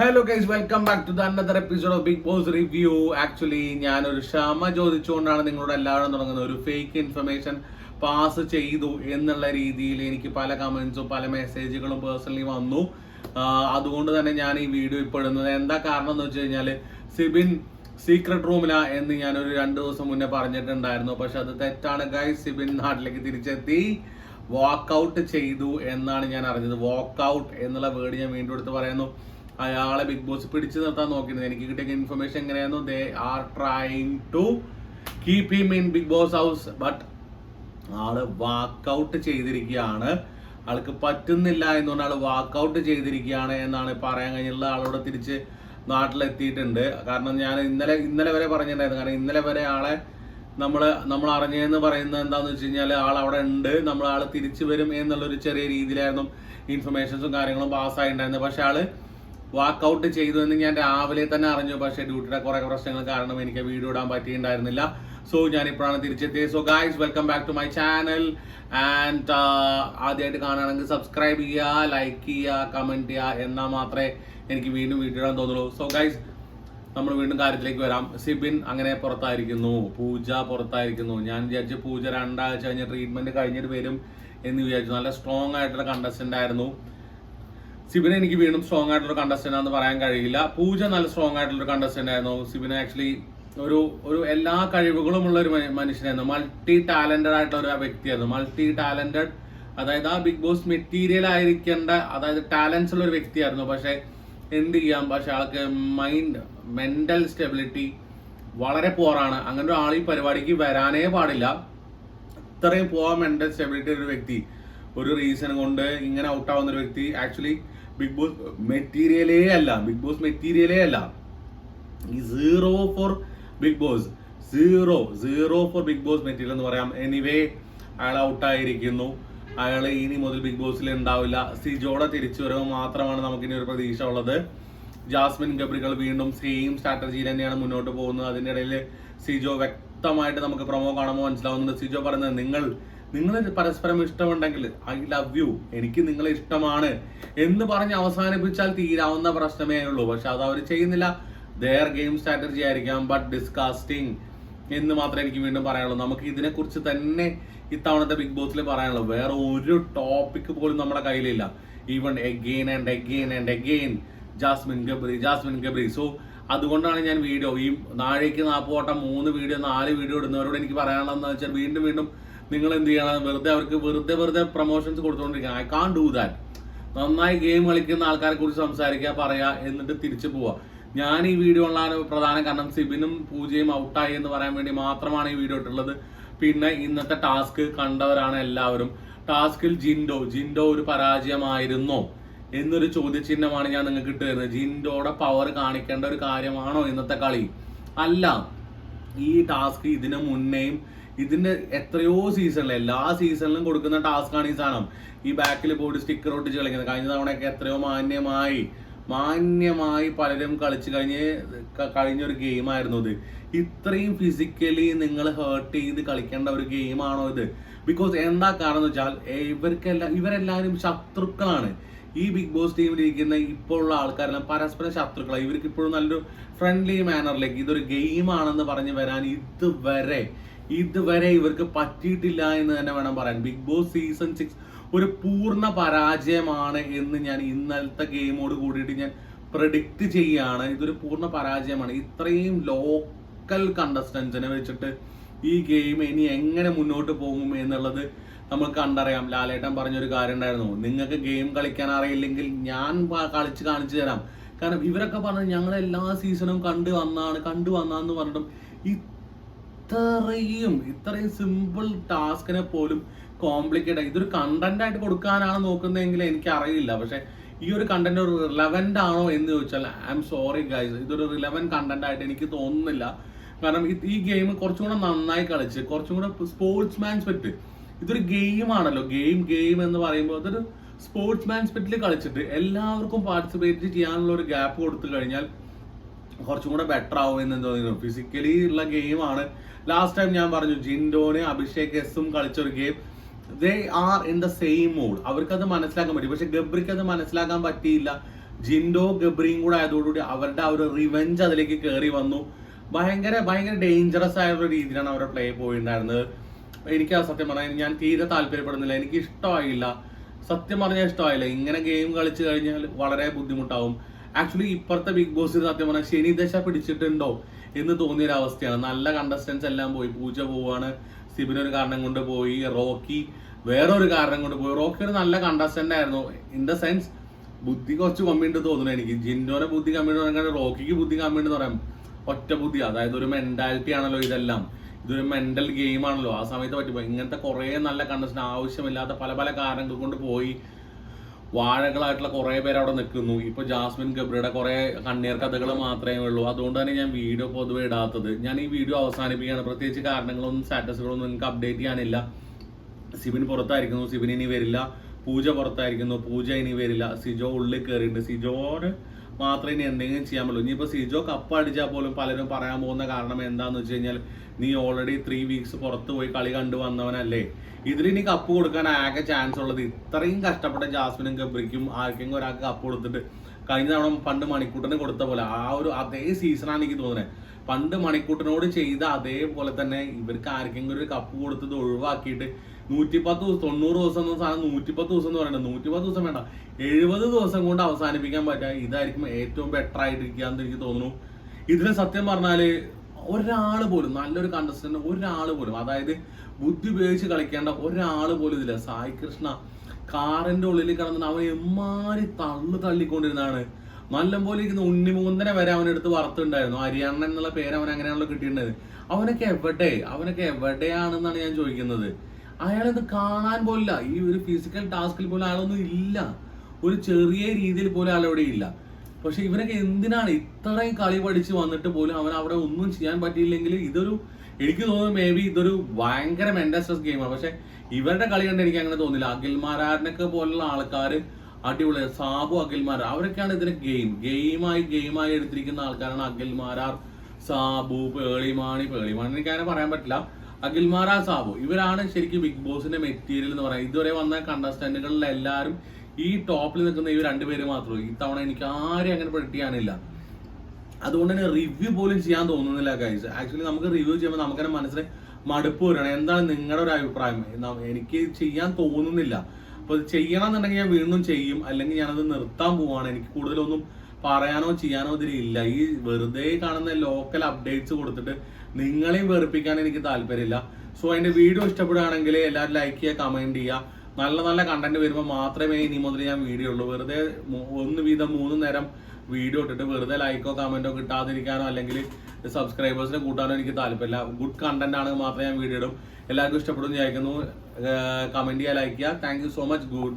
Hello guys welcome back to the another episode of Bigg Boss review actually ഞാനൊരു ക്ഷമ ചോദിച്ചുകൊണ്ടാണ് നിങ്ങളോട് എല്ലാവരും തുടങ്ങുന്നത്. ഒരു ഫേക്ക് ഇൻഫർമേഷൻ പാസ് ചെയ്തു എന്നുള്ള രീതിയിൽ എനിക്ക് പല കമന്റ്സും പല മെസ്സേജുകളും പേഴ്സണലി വന്നു. അതുകൊണ്ട് തന്നെ ഞാൻ ഈ വീഡിയോ ഇപ്പോൾ ഇടുന്നത്. എന്താ കാരണം എന്ന് വെച്ച് കഴിഞ്ഞാൽ സിബിൻ സീക്രട്ട് റൂമിലാ എന്ന് ഞാൻ ഒരു രണ്ട് ദിവസം മുന്നേ പറഞ്ഞിട്ടുണ്ടായിരുന്നു. പക്ഷെ അത് തെറ്റാണ് ഗൈസ് സിബിൻ നാട്ടിലേക്ക് തിരിച്ചെത്തി. വാക്കൗട്ട് ചെയ്തു എന്നാണ് ഞാൻ അറിഞ്ഞത്. വാക്കൗട്ട് എന്നുള്ള വേർഡ് ഞാൻ വീണ്ടും എടുത്ത് പറയുന്നു. അയാളെ ബിഗ് ബോസ് പിടിച്ചു നിർത്താൻ നോക്കിയിരുന്നത് എനിക്ക് കിട്ടിയ ഇൻഫർമേഷൻ എങ്ങനെയായിരുന്നു? They are trying to keep him in Bigg Boss house but all walkout ചെയ്തിരിക്കുകയാണ്. ആൾക്ക് പറ്റുന്നില്ല എന്നുകൊണ്ട് ആൾ വാക്കൗട്ട് ചെയ്തിരിക്കുകയാണ് എന്നാണ് പറയാൻ കഴിഞ്ഞുള്ള ആളോട് തിരിച്ച് നാട്ടിലെത്തിയിട്ടുണ്ട്. കാരണം ഞാൻ ഇന്നലെ ഇന്നലെ വരെ പറഞ്ഞിട്ടുണ്ടായിരുന്നു. കാരണം ഇന്നലെ വരെ ആളെ നമ്മൾ നമ്മൾ അറിഞ്ഞതെന്ന് പറയുന്നത് എന്താണെന്ന് വെച്ച് കഴിഞ്ഞാൽ ആൾ അവിടെ ഉണ്ട്. നമ്മൾ ആൾ തിരിച്ചു വരും എന്നുള്ളൊരു ചെറിയ രീതിയിലായിരുന്നു ഇൻഫർമേഷൻസും കാര്യങ്ങളും പാസ്സായിട്ടുണ്ടായിരുന്നത് പക്ഷെ ആൾ വാക്കൗട്ട് ചെയ്തു എന്ന് ഞാൻ രാവിലെ തന്നെ അറിഞ്ഞു. പക്ഷേ ഡ്യൂട്ടിയുടെ കുറേ പ്രശ്നങ്ങൾ കാരണം എനിക്ക് വീഡിയോ ഇടാൻ പറ്റിയിട്ടുണ്ടായിരുന്നില്ല. സോ ഞാൻ ഇപ്പോഴാണ് തിരിച്ചെത്തിയത് so guys welcome back to my channel and ആദ്യമായിട്ട് കാണുകയാണെങ്കിൽ സബ്സ്ക്രൈബ് ചെയ്യുക ലൈക്ക് ചെയ്യുക കമന്റ് ചെയ്യുക. എന്നാൽ മാത്രമേ എനിക്ക് വീണ്ടും വീഡിയോ ഇടാൻ തോന്നുള്ളൂ. സോ ഗൈസ് നമ്മൾ വീണ്ടും കാര്യത്തിലേക്ക് വരാം. സിബിൻ അങ്ങനെ പുറത്തായിരിക്കുന്നു. പൂജ പുറത്തായിരിക്കുന്നു. ഞാൻ വിചാരിച്ചു പൂജ രണ്ടാഴ്ച കഴിഞ്ഞ് ട്രീറ്റ്മെന്റ് കഴിഞ്ഞിട്ട് വരും എന്ന് വിചാരിച്ചു. നല്ല സ്ട്രോങ് ആയിട്ടുള്ള കണ്ടസ്റ്റന്റ് ആയിരുന്നു. സിബിനെ എനിക്ക് വീണ്ടും സ്ട്രോങ് ആയിട്ടുള്ള കണ്ടസ്റ്റന്റ് ആണെന്ന് പറയാൻ കഴിയില്ല. പൂജ നല്ല സ്ട്രോങ് ആയിട്ടുള്ള കണ്ടസ്റ്റന്റ് ആയിരുന്നു. സിബിന ആക്ച്വലി ഒരു ഒരു എല്ലാ കഴിവുകളും ഉള്ള ഒരു മനുഷ്യനായിരുന്നു. മൾട്ടി ടാലന്റഡ് ആയിട്ടുള്ള ഒരു വ്യക്തിയായിരുന്നു. മൾട്ടി ടാലന്റഡ് അതായത് ആ ബിഗ് ബോസ് മെറ്റീരിയൽ ആയിരിക്കേണ്ട അതായത് ടാലൻസ് ഉള്ള ഒരു വ്യക്തിയായിരുന്നു. പക്ഷെ എന്ത് ചെയ്യാം? പക്ഷെ ആൾക്ക് മൈൻഡ് മെന്റൽ സ്റ്റെബിലിറ്റി വളരെ പോറാണ് അങ്ങനെ ഒരാൾ ഈ പരിപാടിക്ക് വരാനേ പാടില്ല. ഇത്രയും പോവാൻ മെന്റൽ സ്റ്റെബിലിറ്റി ഒരു വ്യക്തി. ഒരു റീസൺ കൊണ്ട് ഇങ്ങനെ ഔട്ടാവുന്ന ഒരു വ്യക്തി. ആക്ച്വലി ബിഗ് ബോസ് മെറ്റീരിയലേ അല്ല ബിഗ് ബോസ് മെറ്റീരിയലേ അല്ല. ഈ zero four Bigg Boss zero zero four Bigg Boss material എന്ന് പറയാം. എനിവേ അയാൾ ഔട്ടായിരിക്കുന്നു അയാൾ ഇനി മുതൽ ബിഗ് ബോസിൽ ഉണ്ടാവില്ല സിജോടെ തിരിച്ചു വരവ് മാത്രമാണ് നമുക്കിനി ഒരു പ്രതീക്ഷ ഉള്ളത്. ജാസ്മിൻ ഗബ്രികൾ വീണ്ടും സെയിം സ്ട്രാറ്റജിയിൽ തന്നെയാണ് മുന്നോട്ട് പോകുന്നത്. അതിന്റെ ഇടയിൽ സിജോ വ്യക്തമായിട്ട് നമുക്ക് പ്രൊമോ കാണുമ്പോൾ മനസ്സിലാവുന്നുണ്ട്. സിജോ പറയുന്നത് നിങ്ങൾ നിങ്ങൾ പരസ്പരം ഇഷ്ടമുണ്ടെങ്കിൽ ഐ ലവ് യു എനിക്ക് നിങ്ങളെ ഇഷ്ടമാണ്. എന്ന് പറഞ്ഞ് അവസാനിപ്പിച്ചാൽ തീരാവുന്ന പ്രശ്നമേ ഉള്ളൂ. പക്ഷെ അത് അവർ ചെയ്യുന്നില്ല. ദയർ ഗെയിം സ്ട്രാറ്റജി ആയിരിക്കാം ബട്ട് ഡിസ്കാസ്റ്റിംഗ് എന്ന് മാത്രമേ എനിക്ക് വീണ്ടും പറയാനുള്ളൂ. നമുക്ക് ഇതിനെക്കുറിച്ച് തന്നെ ഇത്തവണത്തെ ബിഗ് ബോസിൽ പറയാനുള്ളൂ. വേറെ ഒരു ടോപ്പിക് പോലും നമ്മുടെ കയ്യിലില്ല. Even again and again and again Jasmin Gabri Jasmin Gabri so അതുകൊണ്ടാണ് ഞാൻ വീഡിയോ ഈ നാഴേക്ക് നാപ്പോട്ടം മൂന്ന് വീഡിയോ നാല് വീഡിയോ ഇടുന്നവരോട് എനിക്ക് പറയാനുള്ളതെന്ന് വെച്ചാൽ വീണ്ടും വീണ്ടും നിങ്ങൾ എന്ത് ചെയ്യണം വെറുതെ അവർക്ക് വെറുതെ വെറുതെ പ്രൊമോഷൻസ് കൊടുത്തുകൊണ്ടിരിക്കുക ഐ കാൺ ഡൂ ദാറ്റ് നന്നായി ഗെയിം കളിക്കുന്ന ആൾക്കാരെ കുറിച്ച് സംസാരിക്കുക പറയാ എന്നിട്ട് തിരിച്ചു പോവാ. ഞാൻ ഈ വീഡിയോ ഉള്ള പ്രധാന കാരണം സിബിനും പൂജയും ഔട്ടായി എന്ന് പറയാൻ വേണ്ടി മാത്രമാണ് ഈ വീഡിയോ ഇട്ടുള്ളത് പിന്നെ ഇന്നത്തെ ടാസ്ക് കണ്ടവരാണ് എല്ലാവരും. ടാസ്കിൽ ജിൻഡോ. ജിൻഡോ ഒരു പരാജയമായിരുന്നോ? എന്നൊരു ചോദ്യചിഹ്നമാണ് ഞാൻ നിങ്ങൾക്ക് ഇട്ട് തരുന്നത്. ജിൻഡോയുടെ പവർ കാണിക്കേണ്ട ഒരു കാര്യമാണോ ഇന്നത്തെ കളി? അല്ല. ഈ ടാസ്ക് ഇതിനു മുന്നേയും ഇതിന്റെ എത്രയോ സീസണിൽ എല്ലാ സീസണിലും കൊടുക്കുന്ന ടാസ്ക് ആണ് ഈ സാധനം. ഈ ബാക്കിൽ ബോഡി സ്റ്റിക്കർ ഒട്ടിച്ച് കളിക്കുന്നത്. കഴിഞ്ഞ തവണയൊക്കെ എത്രയോ മാന്യമായി മാന്യമായി പലരും കളിച്ച് കഴിഞ്ഞ് ക- കഴിഞ്ഞൊരു ഗെയിമായിരുന്നു ഇത്. ഇത്രയും ഫിസിക്കലി നിങ്ങൾ ഹേർട്ട് ചെയ്ത് കളിക്കേണ്ട ഒരു ഗെയിമാണോ ഇത്? ബിക്കോസ് എന്താ കാരണം എന്ന് വെച്ചാൽ ഇവർക്കെല്ലാം ഇവരെല്ലാവരും ശത്രുക്കളാണ്. ഈ ബിഗ് ബോസ് ടീമിൽ ഇരിക്കുന്ന ഇപ്പോൾ ഉള്ള ആൾക്കാരെല്ലാം പരസ്പരം ശത്രുക്കളാണ് ഇവർക്ക് ഇപ്പോഴും നല്ലൊരു ഫ്രണ്ട്ലി മാനറിലേക്ക് ഇതൊരു ഗെയിമാണെന്ന് പറഞ്ഞ് വരാൻ ഇതുവരെ ഇതുവരെ ഇവർക്ക് പറ്റിയിട്ടില്ല എന്ന് തന്നെ വേണം പറയാൻ. ബിഗ് ബോസ് സീസൺ സിക്സ് ഒരു പൂർണ പരാജയമാണ് എന്ന് ഞാൻ ഇന്നലത്തെ ഗെയിമോട് കൂടിയിട്ട് ഞാൻ പ്രഡിക്റ്റ് ചെയ്യാണ് ഇതൊരു പൂർണ പരാജയമാണ്. ഇത്രയും ലോക്കൽ കണ്ടസ്റ്റൻസിനെ വെച്ചിട്ട് ഈ ഗെയിം ഇനി എങ്ങനെ മുന്നോട്ട് പോകും എന്നുള്ളത് നമ്മൾ കണ്ടറിയാം. ലാലേട്ടൻ പറഞ്ഞൊരു കാര്യം ഉണ്ടായിരുന്നു. നിങ്ങൾക്ക് ഗെയിം കളിക്കാൻ അറിയില്ലെങ്കിൽ ഞാൻ കളിച്ച് കാണിച്ചു തരാം. കാരണം ഇവരൊക്കെ പറഞ്ഞു ഞങ്ങൾ എല്ലാ സീസണും കണ്ടു വന്നാണ് കണ്ടു വന്നാന്ന് പറഞ്ഞിട്ടും ഇത്രയും ഇത്രയും സിമ്പിൾ ടാസ്കിനെ പോലും കോംപ്ലിക്കേറ്റ് ഇതൊരു കണ്ടന്റ് ആയിട്ട് കൊടുക്കാനാണ് നോക്കുന്നതെങ്കിൽ എനിക്ക് അറിയില്ല പക്ഷെ ഈ ഒരു കണ്ടന്റ് ഒരു റിലവന്റ് ആണോ എന്ന് ചോദിച്ചാൽ ഐ എം സോറി ഗൈസ് ഇതൊരു റിലവന്റ് കണ്ടന്റ് ആയിട്ട് എനിക്ക് തോന്നുന്നില്ല. കാരണം ഈ ഗെയിം കുറച്ചും കൂടെ നന്നായി കളിച്ച് കുറച്ചും കൂടെ സ്പോർട്സ് മാൻ സ്പിരിറ്റ് ഇതൊരു ഗെയിം ആണല്ലോ. ഗെയിം ഗെയിം എന്ന് പറയുമ്പോൾ അതൊരു സ്പോർട്സ് മാൻ സ്പിരിറ്റിൽ കളിച്ചിട്ട് എല്ലാവർക്കും പാർട്ടിസിപ്പേറ്റ് ചെയ്യാനുള്ള ഒരു ഗ്യാപ്പ് കൊടുത്തു കഴിഞ്ഞാൽ കുറച്ചും കൂടെ ബെറ്റർ ആവും എന്ന് തോന്നിയിരുന്നു ഫിസിക്കലി ഉള്ള ഗെയിമാണ് ലാസ്റ്റ് ടൈം ഞാൻ പറഞ്ഞു ജിൻഡോന് അഭിഷേക് എസും കളിച്ച ഒരു game they are in the same mood അവർക്ക് അത് മനസ്സിലാക്കാൻ പറ്റി. പക്ഷെ ഗബ്രിക്ക് അത് മനസ്സിലാക്കാൻ പറ്റിയില്ല. ജിൻഡോ ഗബ്രിയും കൂടെ ആയതോടുകൂടി അവരുടെ ആ ഒരു റിവെഞ്ച് അതിലേക്ക് കയറി വന്നു. ഭയങ്കര ഭയങ്കര ഡേഞ്ചറസ് ആയ ഒരു രീതിയിലാണ് അവരുടെ പ്ലേ പോയിണ്ടായിരുന്നത്. എനിക്ക് ആ സത്യം പറഞ്ഞാൽ ഞാൻ തീരെ താല്പര്യപ്പെടുന്നില്ല. എനിക്ക് ഇഷ്ടമായില്ല. സത്യം പറഞ്ഞാൽ ഇഷ്ടമായില്ല. ഇങ്ങനെ ഗെയിം കളിച്ചു കഴിഞ്ഞാൽ വളരെ ബുദ്ധിമുട്ടാവും. ആക്ച്വലി ഇപ്പുറത്തെ ബിഗ് ബോസ് സത്യം പറഞ്ഞാൽ ശനി ദശ പിടിച്ചിട്ടുണ്ടോ എന്ന് തോന്നിയൊരു അവസ്ഥയാണ്. നല്ല കണ്ടസ്റ്റൻസ് എല്ലാം പോയി. പൂജ പോവാണ്. സിബിൻ ഒരു കാരണം കൊണ്ട് പോയി. റോക്കി വേറൊരു കാരണം കൊണ്ട് പോയി. റോക്കി ഒരു നല്ല കണ്ടസ്റ്റന്റ് ആയിരുന്നു. ഇൻ ദ സെൻസ് ബുദ്ധി കുറച്ച് കമ്മിയുണ്ട് തോന്നുന്നു എനിക്ക്. ജിൻഡോനെ ബുദ്ധി കമ്മിയുണ്ട് പറയാൻ റോക്കിക്ക് ബുദ്ധി കമ്മിയുണ്ട് പറയാം. ഒറ്റ ബുദ്ധി. അതായത് ഒരു മെന്റാലിറ്റി ആണല്ലോ ഇതെല്ലാം. ഇതൊരു മെന്റൽ ഗെയിം ആണല്ലോ. ആ സമയത്ത് പറ്റിപ്പോ ഇങ്ങനത്തെ കുറെ നല്ല കണ്ടസ്റ്റന്റ് ആവശ്യമില്ലാത്ത പല പല കാരണങ്ങൾ കൊണ്ട് പോയി. വാഴകളായിട്ടുള്ള കുറേ പേര് അവിടെ നിൽക്കുന്നു. ഇപ്പൊ ജാസ്മിൻ ഗബ്രിയുടെ കുറേ കണ്ണീർ കഥകൾ മാത്രമേ ഉള്ളൂ. അതുകൊണ്ട് തന്നെ ഞാൻ വീഡിയോ പൊതുവെ ഇടാത്തത്. ഞാൻ ഈ വീഡിയോ അവസാനിപ്പിക്കുകയാണ്. പ്രത്യേകിച്ച് കാരണങ്ങളൊന്നും സ്റ്റാറ്റസുകളൊന്നും നിങ്ങൾക്ക് അപ്ഡേറ്റ് ചെയ്യാനില്ല. സിബിൻ പുറത്തായിരിക്കുന്നു. സിബിൻ ഇനി വരില്ല. പൂജ പുറത്തായിരിക്കുന്നു. പൂജ ഇനി വരില്ല. സിജോ ഉള്ളിൽ കയറിയിട്ടുണ്ട്. സിജോന് മാത്രമേ ഇനി എന്തെങ്കിലും ചെയ്യാൻ പറ്റുള്ളൂ. ഇനിയിപ്പോ സിജോ കപ്പ് അടിച്ചാൽ പോലും പലരും പറയാൻ പോകുന്ന കാരണം എന്താന്ന് വെച്ച് കഴിഞ്ഞാൽ നീ ഓൾറെഡി ത്രീ വീക്സ് പുറത്ത് പോയി കളി കണ്ടു വന്നവനല്ലേ? ഇതിലിനി കപ്പ് കൊടുക്കാൻ ആകെ ചാൻസ് ഉള്ളത് ഇത്രയും കഷ്ടപ്പെട്ട ജാസ്മിനും ഗബ്രിക്കും ആർക്കെങ്കിലും ഒരാൾക്ക് കപ്പ് കൊടുത്തിട്ട് കഴിഞ്ഞ തവണ പണ്ട് മണിക്കൂട്ടന് കൊടുത്ത പോലെ ആ ഒരു അതേ സീസണാണ് എനിക്ക് തോന്നുന്നത് പണ്ട് മണിക്കൂട്ടനോട് ചെയ്ത അതേപോലെ തന്നെ ഇവർക്ക് ആർക്കെങ്കിലും ഒരു കപ്പ് കൊടുത്തത് ഒഴിവാക്കിയിട്ട് നൂറ്റിപ്പത്ത് ദിവസം തൊണ്ണൂറ് ദിവസം എന്ന സാധനം നൂറ്റിപ്പത്ത് ദിവസം എന്ന് പറയുന്നത് നൂറ്റിപ്പത്ത് ദിവസം വേണ്ട എഴുപത് ദിവസം കൊണ്ട് അവസാനിപ്പിക്കാൻ പറ്റുക. ഇതായിരിക്കും ഏറ്റവും ബെറ്റർ ആയിട്ടിരിക്കുക എന്ന് എനിക്ക് തോന്നുന്നു. ഇതിന് സത്യം പറഞ്ഞാൽ ഒരാൾ പോലും നല്ലൊരു കണ്ടസ്റ്റന്റ് ഒരാൾ പോലും അതായത് ബുദ്ധി ഉപയോഗിച്ച് കളിക്കേണ്ട ഒരാൾ പോലും ഇതില്ല. സായി കൃഷ്ണ കാറിന്റെ ഉള്ളിൽ കിടന്നിട്ട് അവനെ എമ്മാരി തള്ളു തള്ളിക്കൊണ്ടിരുന്നാണ് നല്ലപോലെ ഇരിക്കുന്ന ഉണ്ണിമുകുന്ദനെ വരെ അവനെടുത്ത് വറുത്തുണ്ടായിരുന്നു അരിയണ്ണൻ എന്നുള്ള പേര് അവൻ അങ്ങനെയാണല്ലോ കിട്ടിയിട്ടുണ്ടായത്. അവനൊക്കെ എവിടെ? അവനൊക്കെ എവിടെയാണെന്നാണ് ഞാൻ ചോദിക്കുന്നത്. അയാളിത് കാണാൻ പോലില്ല. ഈ ഒരു ഫിസിക്കൽ ടാസ്കിൽ പോലും അയാളൊന്നും ഇല്ല. ഒരു ചെറിയ രീതിയിൽ പോലും അയാളവിടെ ഇല്ല. പക്ഷെ ഇവനൊക്കെ എന്തിനാണ് ഇത്രയും കളി പഠിച്ച് വന്നിട്ട് പോലും അവൻ അവിടെ ഒന്നും ചെയ്യാൻ പറ്റിയില്ലെങ്കിൽ ഇതൊരു എനിക്ക് തോന്നുന്നു മേ ബി ഇതൊരു ഭയങ്കര മെന്റൽ സ്ട്രെസ് ഗെയിമാണ് പക്ഷെ ഇവരുടെ കളി കണ്ട് എനിക്ക് അങ്ങനെ തോന്നില്ല. അഖിൽമാരാരനൊക്കെ പോലുള്ള ആൾക്കാർ അടിപൊളി. സാബു അഖിൽമാരാർ അവരൊക്കെയാണ് ഇതിന് ഗെയിം ഗെയിമായി ഗെയിമായി എടുത്തിരിക്കുന്ന ആൾക്കാരാണ് അഖിൽമാരാർ സാബു പേളിമാണി പേളിമാണി എനിക്ക് അങ്ങനെ പറയാൻ പറ്റില്ല. അഖിൽമാരാർ സാബു ഇവരാണ് ശരിക്കും ബിഗ് ബോസിന്റെ മെറ്റീരിയൽ എന്ന് പറയുന്നത്. ഇതുവരെ വന്ന കണ്ടസ്റ്റന്റുകളിൽ എല്ലാവരും ഈ ടോപ്പിൽ നിൽക്കുന്ന ഈ രണ്ടുപേര് മാത്രമേ ഇത്തവണ എനിക്ക് ആരെയും അങ്ങനെ പ്രൊഡക്റ്റ് ചെയ്യാനില്ല. അതുകൊണ്ട് തന്നെ റിവ്യൂ പോലും ചെയ്യാൻ തോന്നുന്നില്ല ഗൈസ് ആക്ച്വലി നമുക്ക് റിവ്യൂ ചെയ്യുമ്പോൾ നമുക്ക് തന്നെ മനസ്സിന് മടുപ്പ് വരണം എന്താണ് നിങ്ങളുടെ ഒരു അഭിപ്രായം? എനിക്ക് ചെയ്യാൻ തോന്നുന്നില്ല. അപ്പോൾ ചെയ്യണം എന്നുണ്ടെങ്കിൽ ഞാൻ വീണ്ടും ചെയ്യും. അല്ലെങ്കിൽ ഞാനത് നിർത്താൻ പോവാണ്. എനിക്ക് കൂടുതലൊന്നും പറയാനോ ചെയ്യാനോ ഇതിലില്ല ഈ വെറുതെ കാണുന്ന ലോക്കൽ അപ്ഡേറ്റ്സ് കൊടുത്തിട്ട് നിങ്ങളെയും വെറുപ്പിക്കാൻ എനിക്ക് താല്പര്യമില്ല. സോ അതിന്റെ വീഡിയോ ഇഷ്ടപ്പെടുകയാണെങ്കിൽ എല്ലാവരും ലൈക്ക് ചെയ്യുക കമന്റ് ചെയ്യുക. നല്ല നല്ല കണ്ടന്റ് വരുമ്പോൾ മാത്രമേ ഇനി മുതൽ ഞാൻ വീഡിയോ ഉള്ളൂ വെറുതെ ഒന്ന് വീതം മൂന്ന് നേരം വീഡിയോ ഇട്ടിട്ട് വെറുതെ ലൈക്കോ കമന്റോ കിട്ടാതിരിക്കാനോ അല്ലെങ്കിൽ സബ്സ്ക്രൈബേഴ്സിനെ കൂട്ടാനോ എനിക്ക് താല്പര്യമില്ല. ഗുഡ് കണ്ടന്റ് ആണ് മാത്രമേ ഞാൻ വീഡിയോ ഇടും. എല്ലാവർക്കും ഇഷ്ടപ്പെടും വിചാരിക്കുന്നു. കമന്റ് ചെയ്യുക ലൈക്ക് ചെയ്യുക താങ്ക് സോ മച്ച് ഗുഡ്